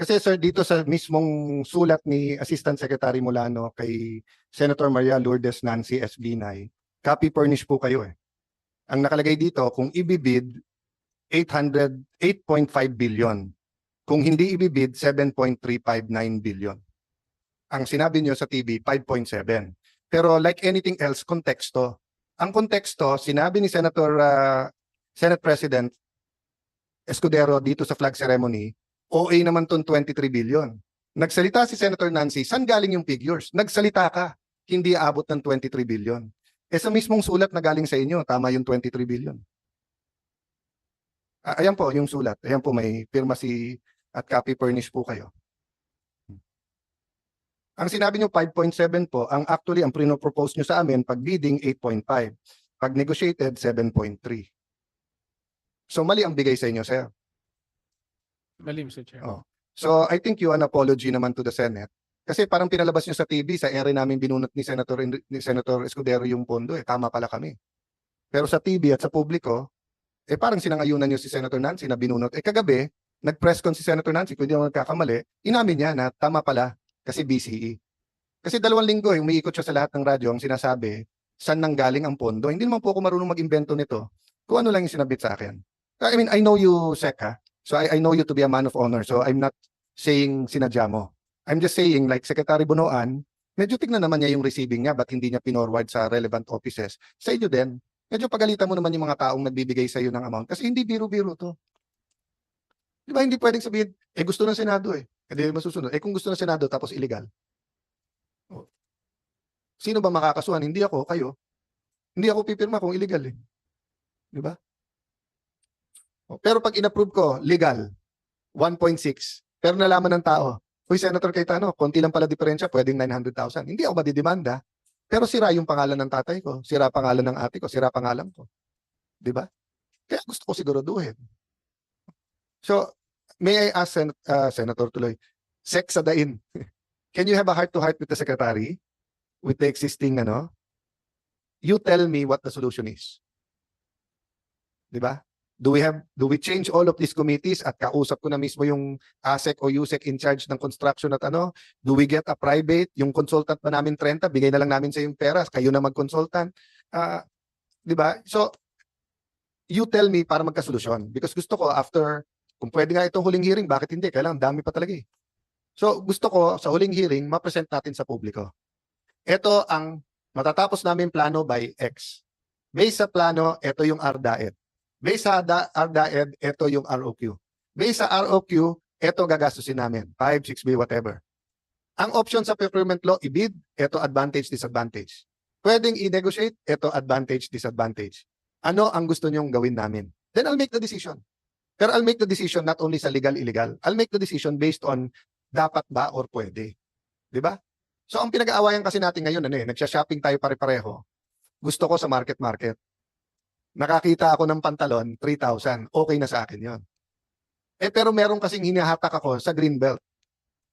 Kasi sir, dito sa mismong sulat ni Assistant Secretary Molano kay Senator Maria Lourdes Nancy S. Binay, copy furnish po kayo eh. Ang nakalagay dito, kung ibibid, 800, 8.5 billion. Kung hindi ibibid, 7.359 billion. Ang sinabi niyo sa TV, 5.7. Pero like anything else, konteksto. Ang konteksto, sinabi ni Senator uh, Senate President Escudero dito sa flag ceremony, OA naman tong 23 billion. Nagsalita si Senator Nancy, saan galing yung figures? Nagsalita ka, hindi aabot ng 23 billion. Eh sa mismong sulat na galing sa inyo, tama yung 23 billion. Ayan po yung sulat. Ayan po may pirma si at copy furnish po kayo. Ang sinabi nyo 5.7 po, ang actually ang propose nyo sa amin pag bidding 8.5. Pag negotiated 7.3. So mali ang bigay sa inyo, sir. Mali, Mr. Chair. Oh. So I think you an apology naman to the Senate. Kasi parang pinalabas nyo sa TV, sa ere namin binunot ni Senator, ni Senator Escudero yung pondo, eh, tama pala kami. Pero sa TV at sa publiko, eh parang sinangayunan nyo si Senator Nancy na binunot. Eh kagabi, nag-press con si Senator Nancy, kung hindi nagkakamali, inamin niya na tama pala kasi BCE. Kasi dalawang linggo, eh, umiikot siya sa lahat ng radyo, ang sinasabi, saan nang galing ang pondo. Hindi naman po ako marunong mag-invento nito. Kung ano lang yung sinabit sa akin. I mean, I know you, Sec, ha? So I, I know you to be a man of honor. So I'm not saying sinadya mo. I'm just saying, like Secretary Bonoan, medyo tignan naman niya yung receiving niya, ba't hindi niya pinorward sa relevant offices. Sa inyo din, medyo pagalitan mo naman yung mga taong nagbibigay sa iyo ng amount. Kasi hindi biro-biro to. Di ba, hindi pwedeng sabihin, eh gusto ng Senado eh. Hindi masusunod. Eh kung gusto ng Senado tapos illegal. Oh. Sino ba makakasuhan? Hindi ako, kayo. Hindi ako pipirma kung illegal eh. Di ba? Pero pag inapprove ko, legal, 1.6. Pero nalaman ng tao, Uy, Senator Cayetano, konti lang pala diferensya, pwedeng 900,000. Hindi ako madidemanda. Pero sira yung pangalan ng tatay ko, sira pangalan ng ate ko, sira pangalan ko. Di ba? Kaya gusto ko siguraduhin. So, may I ask Sen- uh, Senator Tuloy, sex sa dain. Can you have a heart-to-heart with the Secretary? With the existing, ano? You tell me what the solution is. Di ba? Do we have do we change all of these committees at kausap ko na mismo yung ASEC o USEC in charge ng construction at ano? Do we get a private? Yung consultant ba namin 30, bigay na lang namin sa yung pera, kayo na mag-consultant. Ah, 'di ba? So you tell me para magkasolusyon because gusto ko after kung pwede nga itong huling hearing, bakit hindi? Kailangan dami pa talaga eh. So gusto ko sa huling hearing ma-present natin sa publiko. Ito ang matatapos namin plano by X. Based sa plano, ito yung RDAED. Based sa da- RDAED, ito yung ROQ. Based sa ROQ, ito gagastusin namin. 5, 6B, whatever. Ang option sa procurement law, i-bid, ito advantage, disadvantage. Pwedeng i-negotiate, ito advantage, disadvantage. Ano ang gusto nyong gawin namin? Then I'll make the decision. Pero I'll make the decision not only sa legal, illegal. I'll make the decision based on dapat ba or pwede. Di ba? So ang pinag-aawayan kasi natin ngayon, ano eh, nagsha-shopping tayo pare-pareho. Gusto ko sa market-market. Nakakita ako ng pantalon, 3,000. Okay na sa akin yon. Eh pero meron kasing hinahatak ako sa Greenbelt.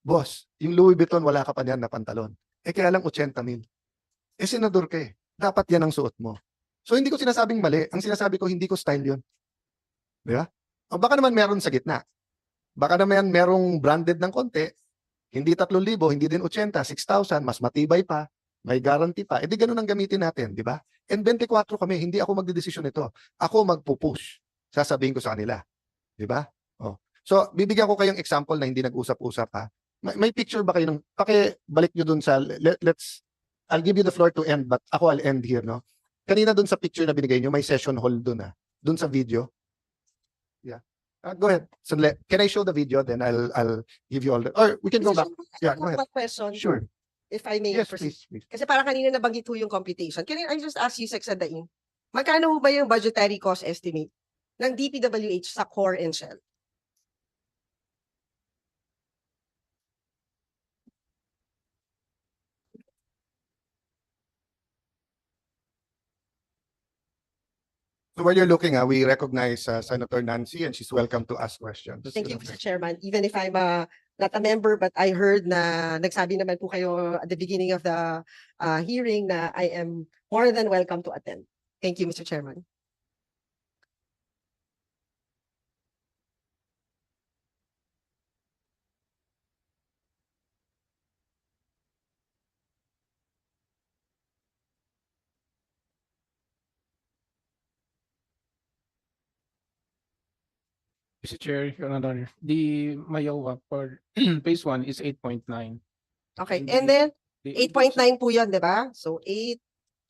Boss, yung Louis Vuitton wala ka pa niyan na pantalon. Eh kaya lang 80 mil. Eh senador ka eh. Dapat yan ang suot mo. So hindi ko sinasabing mali. Ang sinasabi ko, hindi ko style yun. Di ba? O baka naman meron sa gitna. Baka naman merong branded ng konti. Hindi 3,000, hindi din 80, 6,000, mas matibay pa. May guarantee pa. Eh di ganun ang gamitin natin, di ba? And 24 kami, hindi ako magdedesisyon nito. Ako magpupush. Sasabihin ko sa kanila. Di ba? Oh. So, bibigyan ko kayong example na hindi nag-usap-usap ha. May, may picture ba kayo ng, pakibalik nyo dun sa, let, let's, I'll give you the floor to end, but ako I'll end here, no? Kanina dun sa picture na binigay nyo, may session hall dun ha. Dun sa video. Yeah. Uh, go ahead. Sandali. Can I show the video? Then I'll, I'll give you all the, or we can go back. Yeah, go ahead. Question, Sure. If I may. Yes, proceed. please. please. Kasi parang kanina nabanggit ho yung computation. Can I just ask you, Sex Daing, magkano ho ba yung budgetary cost estimate ng DPWH sa core and shell? So while you're looking, uh, we recognize uh, Senator Nancy and she's welcome to ask questions. Thank you, Mr. Chairman. Even if I'm uh, not a member, but I heard na nagsabi naman po kayo at the beginning of the uh, hearing na I am more than welcome to attend. Thank you, Mr. Chairman. Mr. Chair, Your Honor, the Mayowa for phase one is 8.9. Okay, and then The- 8.9 po yun, di ba? So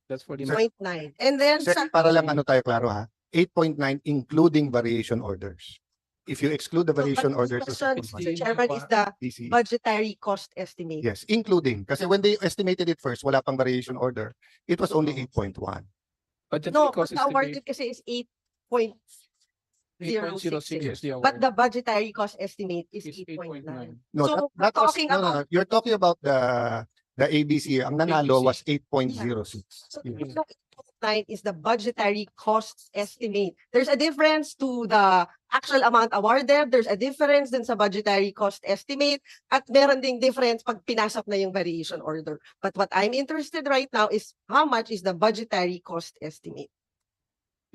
That's for the 8.9. And then Sir, sa, para lang ano tayo klaro ha. 8.9 including variation orders. If you exclude the variation but orders, it's Chairman, is the DC. budgetary cost estimate. Yes, including. Kasi when they estimated it first, wala pang variation order. It was only 8.1. budgetary No, cost basta estimate. awarded kasi is 8.9 3.066. But the budgetary cost estimate is 8.9. No, So, that, that we're was, talking no, no, no, you're talking about the the ABC. Ang nanalo ABC. was 8.06. So Yeah. 8.9 is the budgetary costs estimate. There's a difference to the actual amount awarded. There's a difference din sa budgetary cost estimate. At meron ding difference pag pinasok na yung variation order. But what I'm interested right now is how much is the budgetary cost estimate.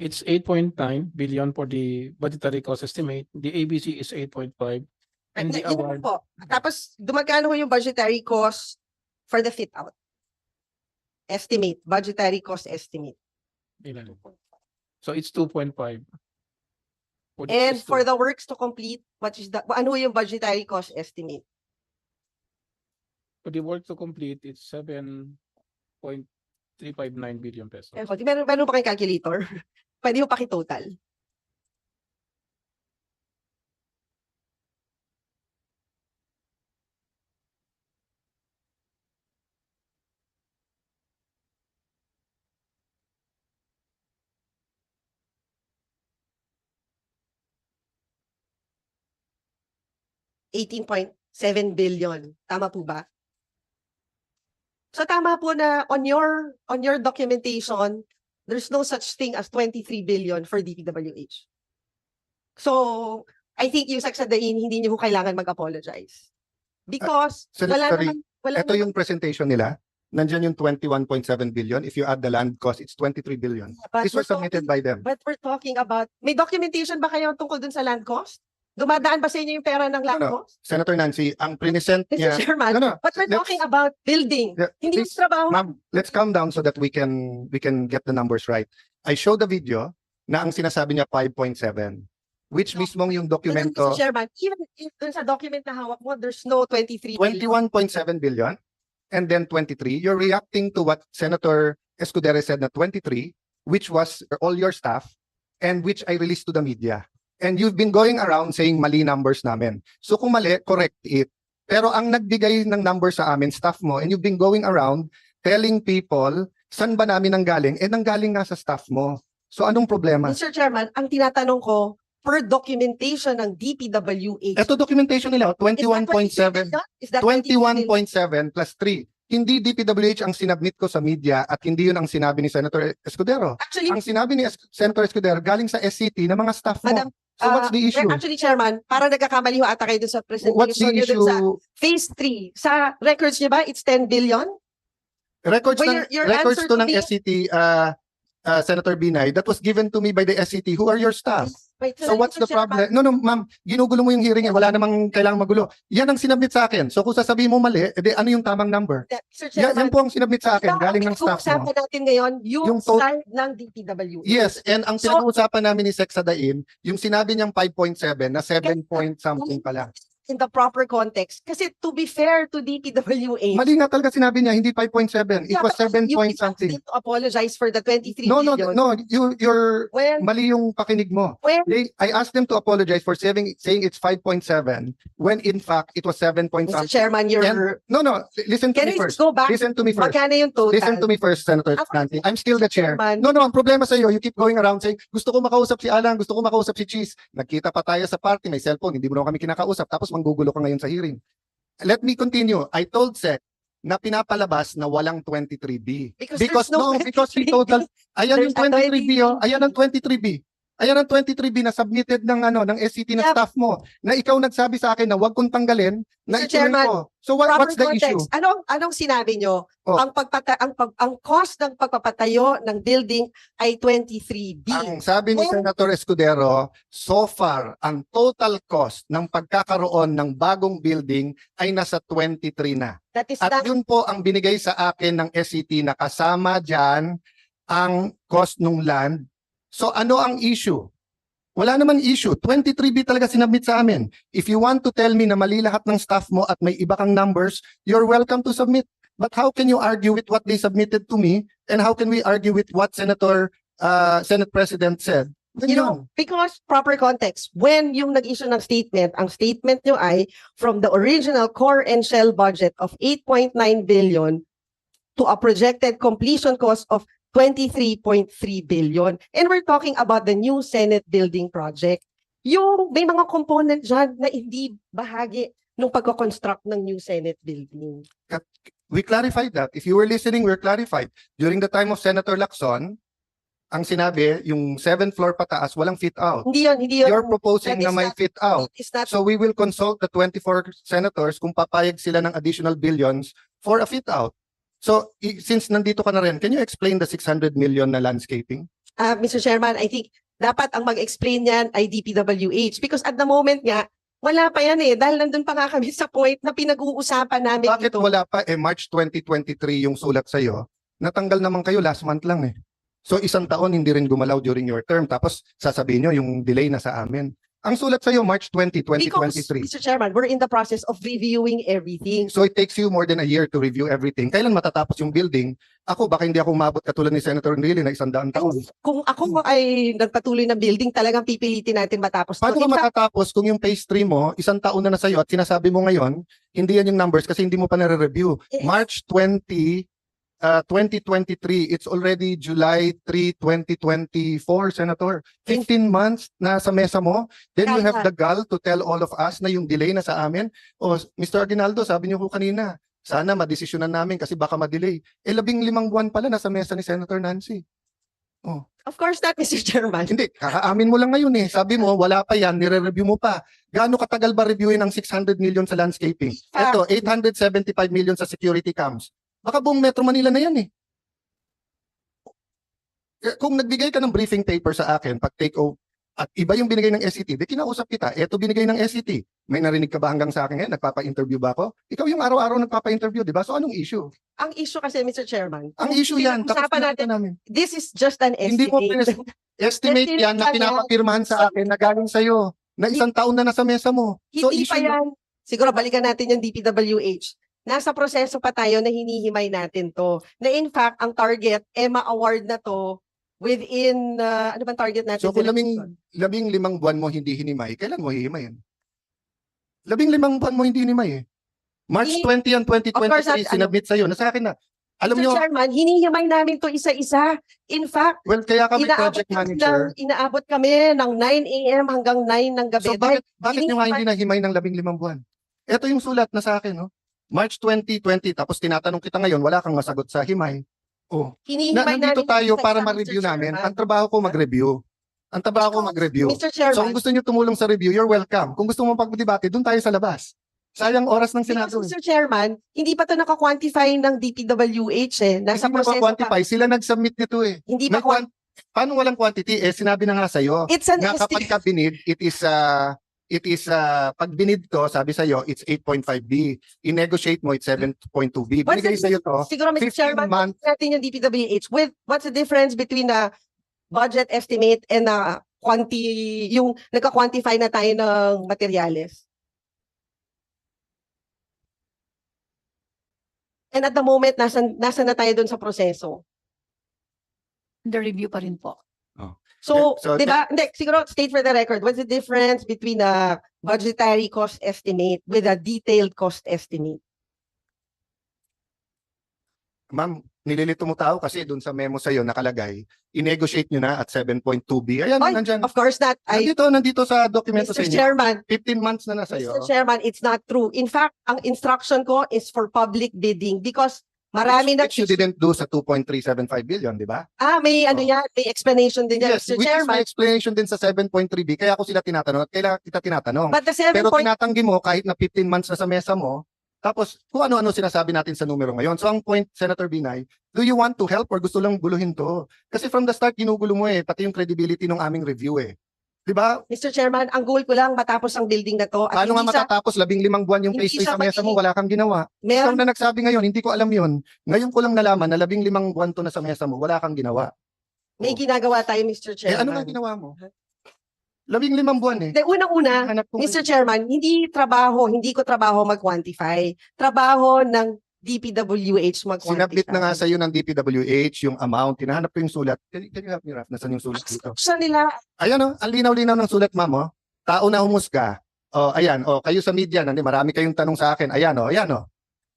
It's eight point nine billion for the budgetary cost estimate. The ABC is eight point five. And the Yun award, po. Tapos, dumagkano ho yung budgetary cost for the fit out? Estimate, budgetary cost estimate. ilan? So it's two point five. And for the works to complete, what is the, ano ho yung budgetary cost estimate? For the work to complete, it's seven point three five nine billion pesos. Eh, meron, meron pa kayong calculator? Pwede mo pakitotal. Eighteen point billion. Tama po ba? So tama po na on your on your documentation, there's no such thing as 23 billion for DPWH. So, I think yung sagsadain, hindi niyo ho kailangan mag-apologize. Because Sen- wala sorry, naman, wala Ito naman, yung presentation nila. Nandyan yung 21.7 billion. If you add the land cost, it's 23 billion. but This we're was submitted by talking- them. But we're talking about, may documentation ba kayo tungkol dun sa land cost? Dumadaan ba sa inyo yung pera ng land No, no. Senator Nancy, ang present Mr. niya... Chairman, No, no. but we're let's- talking about building. Yeah, Hindi yung please, trabaho. Ma'am, let's calm down so that we can we can get the numbers right. I showed the video na ang sinasabi niya 5.7 which No. mismong yung dokumento Mr. Chairman, even if dun sa document na hawak mo, there's no 23 billion. 21.7 billion and then 23 you're reacting to what Senator Escudero said na 23 which was all your staff and which I released to the media and you've been going around saying mali numbers namin so kung mali correct it pero ang nagbigay ng number sa amin staff mo and you've been going around telling people saan ba namin ang galing eh nanggaling nga sa staff mo so anong problema Mr. Chairman, ang tinatanong ko, per documentation ng DPWH, ito documentation nila is that 21.7 Is that 23 billion? 21.7 plus 3. Hindi DPWH ang sinabmit ko sa media at hindi yun ang sinabi ni Senator Escudero. Actually, Ang sinabi ni Es- Senator Escudero galing sa SCT ng mga staff mo. Madam, so what's uh, the issue? Actually, Chairman, para nagkakamali ho ata kayo dun sa presentation What's the nyo dun issue? sa phase 3. Sa records niyo ba, it's 10 billion? Records Well, ng your- your records answer to to ng me- SCT uh, uh, Senator Binay that was given to me by the SCT. Who are your staff? Wait, So what's the problem? No, no, ma'am, ginugulo mo yung hearing eh. Wala namang kailangang magulo. Yan ang sinabit sa akin. So kung sasabihin mo mali, edi ano yung tamang number? Chairman, Mr. Yan, yan Chairman, po ang sinabit sa akin, galing ng staff mo. pinag-uusapan natin ngayon, yung, Yung tot- side ng DPWH. Yes, and ang So- pinag-uusapan namin ni Sex Sadain, yung sinabi niyang 5.7 na 7 point something pala. In the proper context. Kasi to be fair to DPWH, Mali nga talaga sinabi niya, hindi 5.7. It Yeah, was but 7 you- point something. to apologize for the 23 No, no, billion. no, you, you're, When, mali yung pakinig mo. when, They, I asked them to apologize for saying, saying it's 5.7 when in fact it was 7 point Mr. something. Chairman, you're, No, no, li- listen to can me first. go back? Listen to me first. Magkano yung total? Listen to me first, Senator Nancy. I'm still the chair. Chairman. No, no, ang problema sa iyo, you keep going around saying, gusto ko makausap si Alan, gusto ko makausap si Cheese. Nagkita pa tayo sa party, may cellphone, hindi mo naman kami kinakausap, tapos manggugulo ka ngayon sa hearing. Let me continue. I told Sec na pinapalabas na walang 23B. Because, Because no no, because he total, ayan yung There's a 23B, oh, ayan ang 23B. Ayan ang 23B na submitted ng ano ng SCT na Yeah. staff mo na ikaw nagsabi sa akin na wag kong tanggalin na Mr. ituloy Chairman, ko. So what, what's the issue? Anong anong sinabi nyo? Oh. Ang pagpata ang pag, ang cost ng pagpapatayo ng building ay 23B. Ang sabi ni When- Senator Escudero, so far, ang total cost ng pagkakaroon ng bagong building ay nasa 23 na. That is At not yun po ang binigay sa akin ng SCT na kasama dyan ang cost ng land. So ano ang issue? Wala namang issue. 23B talaga sinabmit sa amin. If you want to tell me na mali lahat ng staff mo at may iba kang numbers, you're welcome to submit. But how can you argue with what they submitted to me? And how can we argue with what Senator, uh, Senate President said? You know, because proper context, when yung nag-issue ng statement, ang statement nyo ay from the original core and shell budget of 8.9 billion to a projected completion cost of 23.3 billion. And we're talking about the new Senate building project. Yung may mga component dyan na hindi bahagi ng pagko-construct ng new Senate building. we clarified that. If you were listening, we're clarified. During the time of Senator Lacson, ang sinabi, yung seventh floor pataas, walang fit out. Hindi yun, hindi yun. You're proposing na may not- fit out. It's not So we will consult the 24 senators kung papayag sila ng additional billions for a fit out. So since nandito ka na rin, can you explain the 600 million na landscaping? Ah, Mr. Chairman, I think dapat ang mag-explain yan ay DPWH because at the moment nga, wala pa yan eh. Dahil nandun pa nga kami sa point na pinag-uusapan namin Bakit ito. wala pa eh March 2023 yung sulat sa'yo? Natanggal naman kayo last month lang eh. So isang taon hindi rin gumalaw during your term tapos sasabihin nyo yung delay na sa amin. Ang sulat sa'yo March 20, Because, 2023. Mr. Chairman, we're in the process of reviewing everything. So it takes you more than a year to review everything. Kailan matatapos yung building? Ako, baka hindi ako umabot katulad ni Senator Enrile na isang daang taon. Kung ako ay nagpatuloy ng building, talagang pipilitin natin matapos. to. Paano ka In fact, matatapos kung yung phase 3 mo, isang taon na na sa'yo at sinasabi mo ngayon, hindi yan yung numbers kasi hindi mo pa nare-review. Eh, March 20, uh, 2023, it's already July 3, 2024, Senator. 15 months na sa mesa mo, then you have the gall to tell all of us na yung delay na sa amin. O, Mr. Aguinaldo, sabi niyo ko kanina, sana madesisyonan namin kasi baka madelay. Eh, labing limang buwan pala nasa mesa ni Senator Nancy. of course not, Mr. Chairman. Hindi, kakaamin mo lang ngayon eh. Sabi mo, wala pa yan, nire-review mo pa. Gaano katagal ba reviewin ang 600 million sa landscaping? Ah. Ito, 875 million sa security cams. Baka buong Metro Manila na yan eh. Eh, Kung nagbigay ka ng briefing paper sa akin, pag take over, at iba yung binigay ng SCT, di kinausap kita, eto binigay ng SCT. May narinig ka ba hanggang sa akin ngayon? Nagpapa-interview ba ako? Ikaw yung araw-araw nagpapa-interview, di ba? So anong issue? Ang issue kasi, Mr. Chairman, Ang issue yan. Tapos pinag-usapan natin namin. this is just an Hindi mo estimate. Estimate Estimate yan na pinapapirmahan sa akin na galing sa'yo. Na isang taon na nasa mesa mo. So Hindi pa issue yan. Siguro balikan natin yung DPWH. Nasa proseso pa tayo na hinihimay natin to. Na in fact, ang target, EMA award na to within, uh, ano bang target natin? So kung labing, labing limang buwan mo hindi hinimay, kailan mo hihimayin? Labing limang buwan mo hindi hinimay eh. March Hindi. 20 yan, Of course, 2023, ano- sinabmit sa'yo. Nasa akin na. Alam Mr. nyo, Chairman, hinihimay namin to isa-isa. In fact, well, kaya kami inaabot, project kami manager. ng, inaabot kami ng 9 a.m. hanggang 9 ng gabi. So bakit, bakit nyo nga hindi nahimay ng labing limang buwan? Ito yung sulat na sa akin, no? March 2020, tapos tinatanong kita ngayon, wala kang masagot sa himay. Oh, na, hinihimay nandito namin tayo para ma-review namin. Ang trabaho ko mag-review. Ang trabaho ko mag-review. Mr. So kung gusto niyo tumulong sa review, you're welcome. Kung gusto mo pag-debate, doon tayo sa labas. Sayang oras ng Senado. Mr. Chairman, hindi pa to naka-quantify ng DPWH eh. Nasa Hindi proseso pa. pa-quantify. Sila nag-submit nito eh. Hindi pa May quan- Paano walang quantity? Eh, sinabi na nga sa'yo, It's an na kapag estimate. ka binid, it is, uh, it is, uh, pag binid to, sabi sa'yo, it's 8.5B. I-negotiate mo, it's 7.2B. What's Binigay the- sa'yo to, Siguro, Mr. 15 Chairman, months. natin yung DPWH with what's the difference between the budget estimate and the quanti yung nagka-quantify na tayo ng materyales. And at the moment, nasa, nasa na tayo dun sa proseso. The review pa rin po. So, so di ba, hindi, siguro state for the record, what's the difference between the budgetary cost estimate with a detailed cost estimate? Ma'am, nililito mo tao kasi doon sa memo sa'yo nakalagay, i-negotiate nyo na at 7.2B. Ayan, Oy, nandyan. Of course not. I, Nandito, nandito sa dokumento Mr. sa inyo. Chairman, 15 months na na Mr. sa'yo. Chairman, it's not true. In fact, ang instruction ko is for public bidding because marami na Which you didn't do sa 2.375 billion, di ba? Ah, may ano Oh. yan, may explanation din yan, Yes, Mr. which is Chairman. my explanation din sa 7.3B. Kaya ako sila tinatanong at kaya kita tinatanong. But the seven Pero point, tinatanggi mo kahit na 15 months na sa mesa mo, tapos kung ano-ano sinasabi natin sa numero ngayon. So ang point, Senator Binay, do you want to help or gusto lang guluhin to? Kasi from the start, ginugulo mo eh, pati yung credibility ng aming review eh. Di ba? Mr. Chairman, ang goal ko lang matapos ang building na to. At Paano nga hindi sa, matatapos labing limang buwan yung hindi 3 sa sa mesa mo, wala kang ginawa. meron, Ikaw na nagsabi ngayon, hindi ko alam yon. Ngayon ko lang nalaman na labing limang buwan to na sa mesa mo, wala kang ginawa. may ginagawa tayo, Mr. Eh ano Chairman. nga ginawa mo? Labing limang buwan eh. De, unang-una, Hanap ko- Mr. Chairman, hindi trabaho, hindi ko trabaho mag-quantify. Trabaho ng DPWH mag-quantify. Sinabit na nga sa iyo ng DPWH yung amount. Tinahanap ko yung sulat. Can, can you help me, Raf? Nasaan yung sulat dito? Sa nila, Ayan o, ang linaw-linaw ng sulat, ma'am. Oh. Tao na humusga. Oh, ayan. Oh, kayo sa media, nandi, marami kayong tanong sa akin. Ayan oh, ayan oh.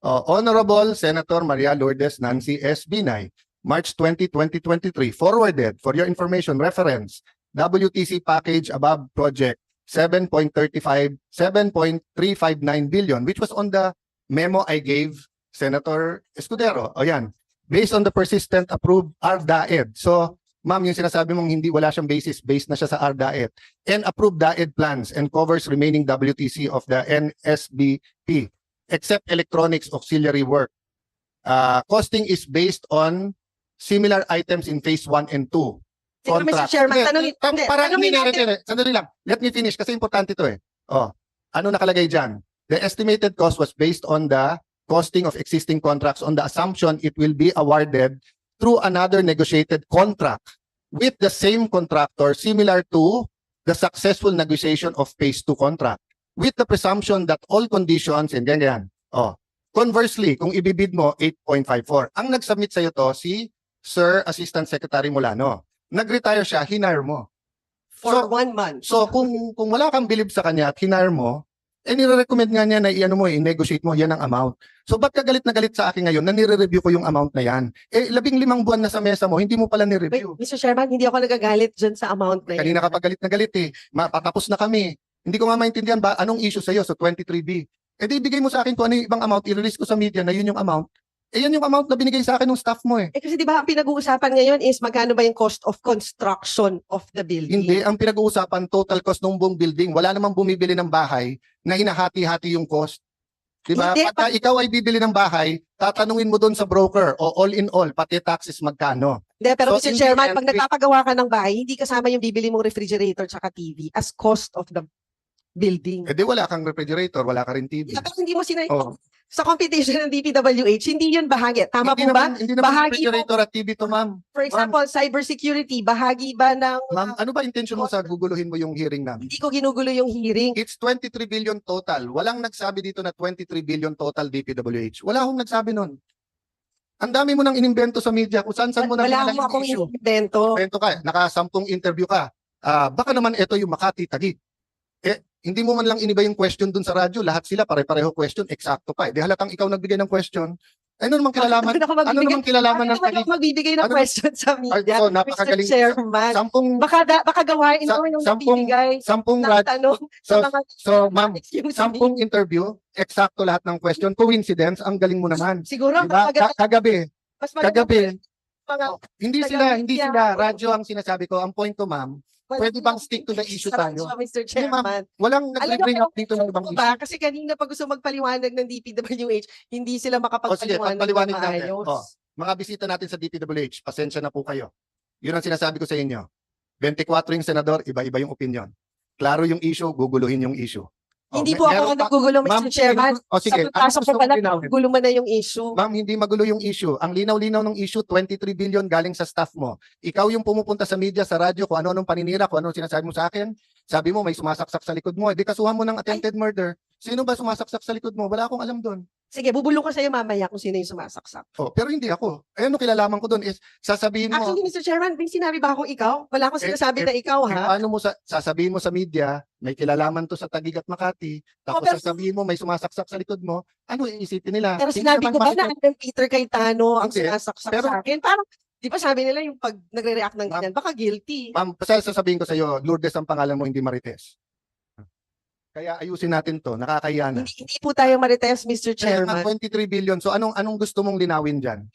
Oh, Honorable Senator Maria Lourdes Nancy S. Binay, March 20, 2023, forwarded for your information reference WTC package above project 7.35 7.359 billion which was on the memo I gave Senator Escudero. O yan. Based on the persistent approved RDAED. So, ma'am, yung sinasabi mong hindi wala siyang basis, based na siya sa RDAED and approved DAED plans and covers remaining WTC of the NSBP except electronics auxiliary work. Uh, costing is based on similar items in phase 1 and 2. Sige, Mr. Chairman, tam- hindi, para, tanungin hindi, natin. hindi, Sandali lang. Let me finish kasi importante to eh. Oh, ano nakalagay dyan? The estimated cost was based on the costing of existing contracts on the assumption it will be awarded through another negotiated contract with the same contractor similar to the successful negotiation of phase 2 contract with the presumption that all conditions and yan yan. Oh. Conversely, kung ibibid mo 8.54, ang nag-submit sa to si Sir Assistant Secretary Molano. Nag-retire siya, hinire mo. for So- one month. So kung kung wala kang believe sa kanya at hinire mo, eh nire-recommend nga niya na i-ano mo, i-negotiate mo yan ang amount. So ba't ka galit na galit sa akin ngayon na nire-review ko yung amount na yan? Eh labing limang buwan na sa mesa mo, hindi mo pala Wait, ni-review. Mr. Chairman, hindi ako nagagalit dyan sa amount na yun. Kanina ka pa galit na galit eh. Ma- patapos na kami. Hindi ko nga maintindihan ba anong issue sa'yo sa 23B. Eh di ibigay mo sa akin kung ano yung ibang amount, i-release ko sa media na yun yung amount. Eh yan yung amount na binigay sa akin ng staff mo eh. Eh kasi di ba ang pinag-uusapan ngayon is magkano ba yung cost of construction of the building? Hindi, ang pinag-uusapan, total cost ng buong building. Wala namang bumibili ng bahay na hinahati-hati yung cost. Di ba? Hindi, Pagka ikaw ay bibili ng bahay, tatanungin mo doon sa broker o all in all, pati taxes magkano. Hindi, pero So, Mr. in the Chairman, end, pag we- nagpapagawa ka ng bahay, hindi kasama yung bibili mong refrigerator tsaka TV as cost of the building. Eh di wala kang refrigerator, wala ka rin TV. Yeah, pero hindi mo sinay... Oh. Sa computation ng DPWH, hindi yun bahagi. Tama hindi po ba? naman, Hindi naman Bahagi refrigerator at TV to, ma'am. For example, cybersecurity, bahagi ba ng... Ma'am, ano ba intention mo sa guguluhin mo yung hearing namin? hindi ko ginugulo yung hearing. It's 23 billion total. Walang nagsabi dito na 23 billion total DPWH. Wala akong nagsabi nun. Ang dami mo nang inimbento sa media kung saan-saan mo na Wala akong issue. invento. Kwento ka, nakasampung interview ka. Ah, baka naman ito yung Makati Tagig. Eh, hindi mo man lang iniba yung question dun sa radyo. Lahat sila pare-pareho question, eksakto pa. Eh, di halatang ikaw nagbigay ng question. Ano namang kilalaman? Ano ako Ano magbibigay, namang kilalaman ng ano magbibigay ng Ano- question sa media, so, napakagaling- Mr. Chairman. Sampung, Baka, da, baka gawain Sa- mo yung sampung- nabibigay sampung ng radyo. tanong So, mga... so, ma'am, sampung interview, eksakto lahat ng question. Coincidence, ang galing mo naman. Siguro, Diba? Ka- kagabi, mas kagabi, mga Oh, hindi sila, hindi sila, radyo ang sinasabi ko. Ang point ko, ma'am, pwede bang stick to the issue Sa tayo? radyo, Mr. Hindi, ma'am. Chairman. walang mo, up dito ng ibang Ano issue. ba? Kasi kanina pa gusto magpaliwanag ng DPWH, hindi sila makapagpaliwanag pagpaliwanag ng natin. maayos. Oh. Mga bisita natin sa DPWH, pasensya na po kayo. Yun ang sinasabi ko sa inyo. 24 yung senador, iba-iba yung opinion. Klaro yung issue, guguluhin yung issue. Oh, Hindi po ako ang pa- nagugulo, Ma'am, Mr. Chairman. O sige, Sa pagpasok anong ko pala, gulo mo na yung issue. Ma'am, hindi magulo yung issue. Ang linaw-linaw ng issue, 23 billion galing sa staff mo. Ikaw yung pumupunta sa media, sa radyo, kung ano-anong paninira, kung ano sinasabi mo sa akin. Sabi mo, may sumasaksak sa likod mo. Eh, di kasuhan mo ng attempted murder. Sino ba sumasaksak sa likod mo? Wala akong alam doon. Sige, bubulong ko sa'yo mamaya kung sino yung sumasaksak. Oh, pero hindi ako. Eh, ano kilalaman ko doon is, sasabihin mo, Actually, Mr. Chairman, may sinabi ba akong ikaw? Wala akong Eh, sinasabi eh, na ikaw, eh, ha? paano mo sa, sasabihin mo sa media, may kilalaman to sa Tagig at Makati, tapos Oh, pero- sasabihin mo may sumasaksak sa likod mo, ano iisipin nila? Pero Hindi sinabi naman ko ba na Andang Peter Cayetano ang Hindi. sinasaksak Pero- sa akin? Parang, di ba sabi nila yung pag nagre-react ng Ma'am, ganyan, baka guilty. Ma'am, basta sasabihin ko sa iyo, Lourdes ang pangalan mo, hindi Marites. Kaya ayusin natin to, nakakahiya na. Hindi, hindi po tayo marites, Mr. Kaya nga, Chairman. 23 billion. So anong anong gusto mong linawin diyan?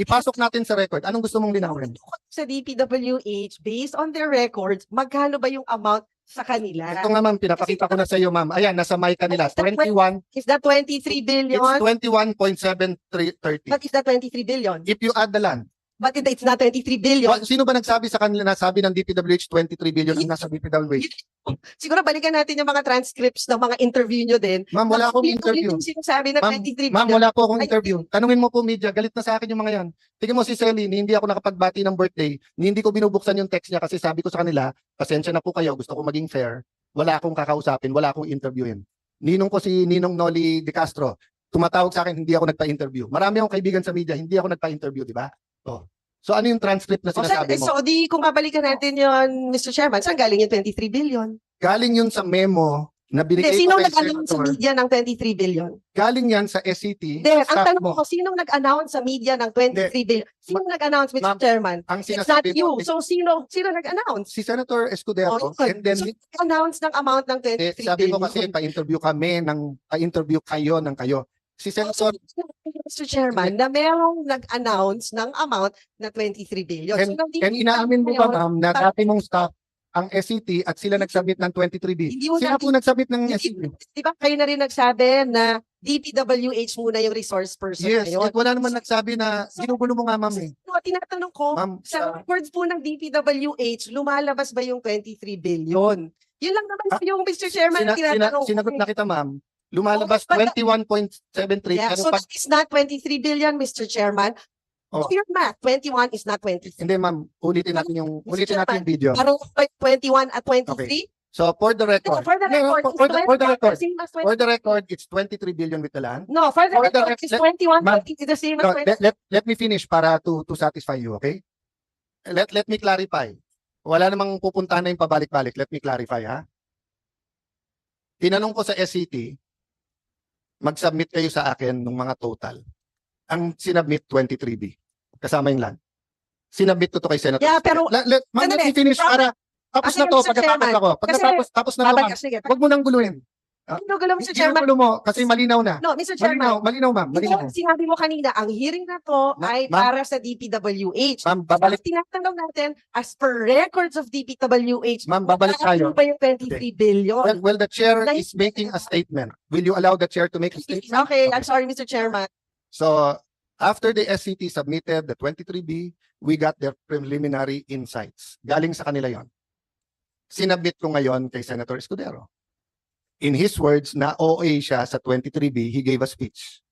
Ipasok natin sa record. Anong gusto mong linawin? Sa DPWH, based on their records, magkano ba yung amount sa kanila? Ito nga ma'am, pinapakita ko na sa iyo ma'am. Ayan, nasa mic kanila. Is that 21, Is that 23 billion? it's 21.7330. What is that 23 billion? If you add the land, but it's not 23 billion. Wa- Sino ba nagsabi sa kanila na sabi ng DPWH 23 billion ang nasa DPWH? Siguro balikan natin yung mga transcripts ng mga interview nyo din. Ma'am, wala akong interview. sinasabi na Ma'am, 23 Ma'am, billion. wala po akong interview. Tanungin mo po media, galit na sa akin yung mga yan. Tingnan mo si Celine, hindi ako nakapagbati ng birthday. Hindi ko binubuksan yung text niya kasi sabi ko sa kanila, pasensya na po kayo, gusto ko maging fair. Wala akong kakausapin, wala akong interviewin. Ninong ko si Ninong Noli De Castro, tumatawag sa akin, hindi ako nagpa-interview. Marami akong kaibigan sa media, hindi ako nagpa-interview, di ba? Oh. So ano yung transcript na O, saan- sinasabi mo? so di kung babalikan natin yon Mr. Chairman, saan galing yung 23 billion? Galing yun sa memo na Hindi, binigay ko sinong kay nag-announce sa Senator. media ng 23 billion? Galing yan sa SCT. Then, ang staff tanong mo. ko, sinong nag-announce sa media ng 23 billion? Sino nag-announce, Mr. Ma'am, Chairman? Ang It's not sinasabi you. mo, So, sino, sino nag-announce? si Senator Escudero, Oh, and then so, nag-announce ng amount ng Eh, 23 sabi billion. ko kasi pa-interview kami ng pa-interview kayo ng kayo. Si So, Senator Mr. Chairman, na merong nag-announce ng amount na 23 billion. and, so, and inaamin mo ba ma'am na dati mong staff ang SCT at sila nagsubmit ng 23B. Hindi mo Sila natin- po nagsubmit ng SCT. Di ba kayo na rin nagsabi na DPWH muna yung resource person Yes, ngayon? at wala naman nagsabi na ginugulo mo nga ma'am eh. So, tinatanong ko, Ma'am, sa sa- records po ng DPWH, lumalabas ba yung 23 billion? Yun lang naman Ah, yung Mr. Chairman sina, na sina, tinatanong ko. sinagot na kita ma'am. Lumalabas Okay, but- 21.73 Yeah, pero so that is not 23 billion, Mr. Chairman. Oh. Do your math. 21 is not 23. hindi ma'am, ulitin natin yung ulitin natin yung video. Parang 21 at 23? So for the record, for the No, no, record, for, for the, for the 21 record, same as 20 for the record, it's 23 billion with the land. No, for the for the record, rec- it's let- 21 ma'am, but it's the same as No, 20. let, let, let me finish para to to satisfy you, okay? Let let me clarify. Wala namang pupuntahan na yung pabalik-balik. Let me clarify, ha? Tinanong ko sa SCT, mag-submit kayo sa akin ng mga total. Ang sinubmit 23B. Kasama yung land. Sinubmit ko to kay Senator. Yeah, pero- let, let, ma'am, let me finish para tapos na to, pagkatapos ako. Pagkatapos tapos na to, ma'am. Huwag mo nang guluhin. Ginugulo, Mr. Chairman. Ginugulo mo kasi malinaw na. No, Mr. Malinaw, Chairman. malinaw ma'am, malinaw. Ito, sinabi mo kanina, ang hearing na to Ma- ay para sa DPWH. Ma'am, babalik, Ang tinatanong natin, as per records of DPWH, ma'am, babalik tayo. ba yung 23 billion? Well, well, the chair Nai- is making a statement. Will you allow the chair to make a statement? Okay, I'm sorry, Mr. Chairman. So, after the SCT submitted the 23B, we got their preliminary insights. Galing sa kanila yon. Sinabit ko ngayon kay Senator Escudero. In his words, na OA siya sa 23B, he gave a speech.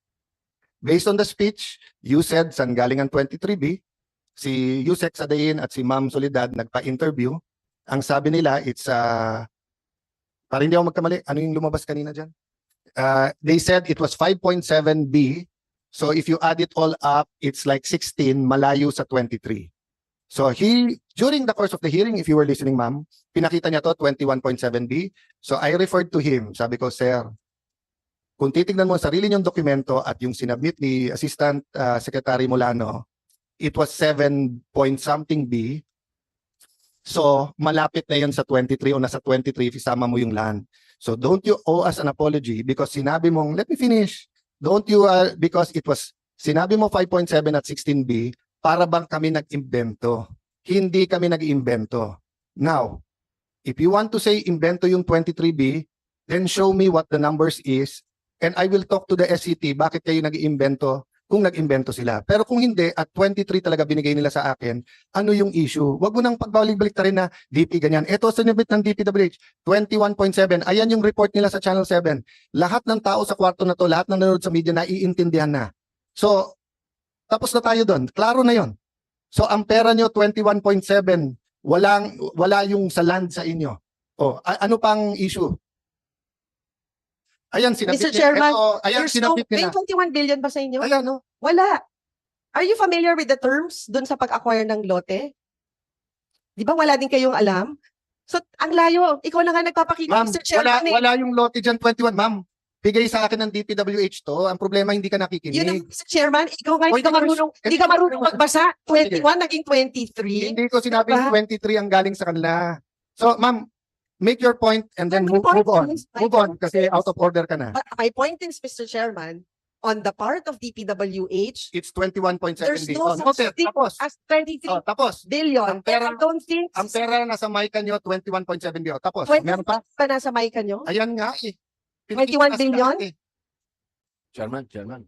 Based on the speech, you said saan galing ang 23B, si Yusek Sadain at si Ma'am Soledad nagpa-interview. Ang sabi nila, it's, uh, para hindi ako magkamali, ano yung lumabas kanina dyan? Uh, they said it was 5.7B So if you add it all up, it's like 16 malayo sa 23. So he, during the course of the hearing, if you were listening, ma'am, pinakita niya to 21.7B. So I referred to him. Sabi ko, sir, kung titignan mo ang sarili niyong dokumento at yung sinabmit ni Assistant uh, Secretary Molano, it was 7 point something B. So malapit na yun sa 23 o nasa 23 if isama mo yung land. So don't you owe us an apology because sinabi mong, let me finish. Don't you, uh, because it was, sinabi mo 5.7 at 16B, para bang kami nag-imbento? Hindi kami nag-imbento. Now, if you want to say imbento yung 23B, then show me what the numbers is and I will talk to the SCT bakit kayo nag-iimbento kung nag-imbento sila. Pero kung hindi, at 23 talaga binigay nila sa akin, ano yung issue? Huwag mo nang pagbalik-balik ta rin na DP ganyan. Ito sinabit ng DPWH, 21.7. Ayan yung report nila sa Channel 7. Lahat ng tao sa kwarto na to, lahat ng nanonood sa media, naiintindihan na. So, tapos na tayo doon. Klaro na yon. So, ang pera nyo, 21.7. Walang, wala yung sa land sa inyo. O, a- ano pang issue? Ayan, sinabit Mr. nila. Chairman, Ito, ayan, sinabit may nila. 21 billion ba sa inyo? Ayan, no? Wala. Are you familiar with the terms dun sa pag-acquire ng lote? Di ba wala din kayong alam? So, ang layo. Ikaw na nga nagpapakita, Mr. wala, Chairman. eh. wala yung lote dyan, 21. Ma'am, bigay sa akin ng DPWH to. Ang problema, hindi ka Yun ang nakikinig. Mr. Chairman, ikaw nga hindi ka marunong, hindi ka marunong magbasa. 21 naging 23. Hindi ko sinabing Diba? 23 ang galing sa kanila. So, ma'am, make your point and then move, move on. Move on kasi out of order ka na. But my point is, Mr. Chairman, on the part of DPWH, It's 21.7 there's B. no Oh, such thing Tapos. as 23 Oh, tapos. billion. ang pera- I don't think Ang pera na nasa mic nyo, 21.7 B. Oh, tapos. 20 Meron pa? pa nasa mic nyo? Ayan nga eh. 21 Pinakita sa billion? lahat eh. Chairman, Chairman,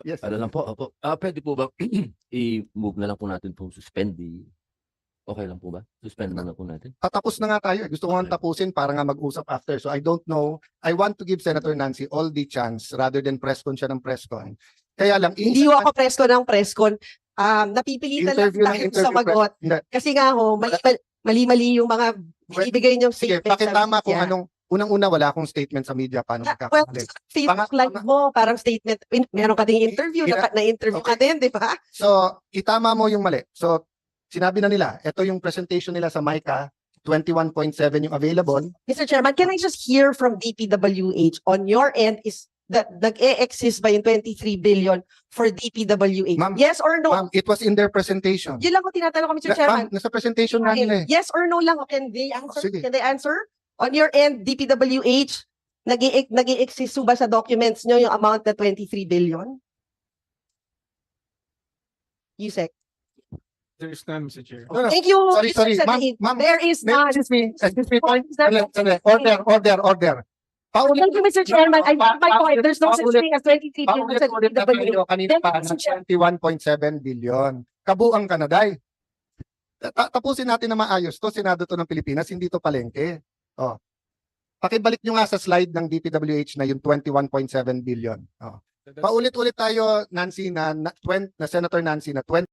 Yes. Ano lang po, opo. Ah, pwede po ba i-move na lang po natin po suspend the Okay lang po ba? Suspend na lang po natin. Patapos na nga tayo. eh. Gusto ko nga Okay. tapusin para nga mag-usap after. So I don't know. I want to give Senator Nancy all the chance rather than press con siya ng press con. Kaya lang, Hindi ho ako presko ng preskon. Um, napipilitan lang Interview ng tayo interview sa magot. Hindi. Kasi nga ho, mali- mali-mali yung mga ibigay niyong Sige, statement sa pakitama kung media. anong unang-una wala akong statement sa media paano Ah, Well, magkakamali. Facebook live mo, parang statement, in- meron ka ding interview, Ina- na, na-interview ka din, di ba? So, itama mo yung mali. So, sinabi na nila, ito yung presentation nila sa MICA, 21.7 yung available. Mr. Chairman, can I just hear from DPWH on your end is that nag-e-exist ba yung 23 billion for DPWH? Ma'am, yes or no? Ma'am, it was in their presentation. Yun lang ko tinatanong ko, Mr. Na- Chairman. ma'am, nasa presentation nga nila eh. Yes or no lang, can they answer? Sige. Can they answer? On your end, DPWH, nag-i- nag-i-exist ba sa documents nyo yung amount na 23 billion? Yusek. There is none, Mr. Chair. No, no. Thank you. Sorry, Mr. sorry. Ma'am, ma'am, There is none. excuse me, excuse me, point. Order, order, order. Paulit, Thank you, Mr. Chairman. I made my point. There's no such thing as 23 billion sa kanina pa you, Mr. ng Chair. 21.7 billion. Kabuang Kanaday. Ta- Tapusin natin na maayos to, Senado to ng Pilipinas, hindi to palengke. Oh. Pakibalik nyo nga sa slide ng DPWH na yung 21.7 billion. Oh. Paulit-ulit tayo, Nancy, na, na, 20, na Senator Nancy, na 21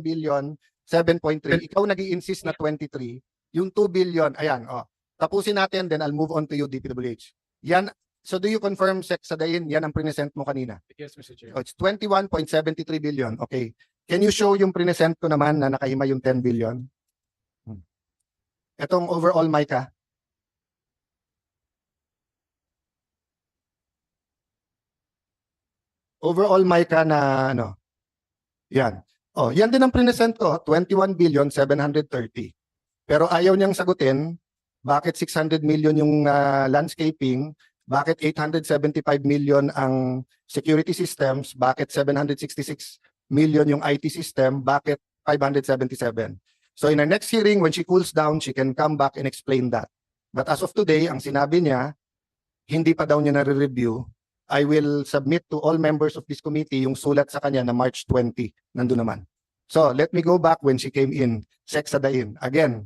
billion, 7.3. Ikaw nag insist na 23. Yung 2 billion, ayan, oh. Tapusin natin, then I'll move on to you, DPWH. Yan, so do you confirm, Sec Sadain, yan ang present mo kanina? Yes, Mr. Chair. Oh, it's 21.73 billion. Okay. Can you show yung present ko naman na nakahima yung 10 billion? Etong overall, Micah. Overall, Micah na ano? Yan. Oh, yan din ang present ko, 21 billion 730. Pero ayaw niyang sagutin bakit 600 million yung ah, landscaping, bakit 875 million ang security systems, bakit 766 million yung IT system, bakit 577. So in our next hearing, when she cools down, she can come back and explain that. But as of today, ang sinabi niya, hindi pa daw niya nare-review. I will submit to all members of this committee yung sulat sa kanya na March 20. Nandun naman. So let me go back when she came in, Sek Sadain. Again,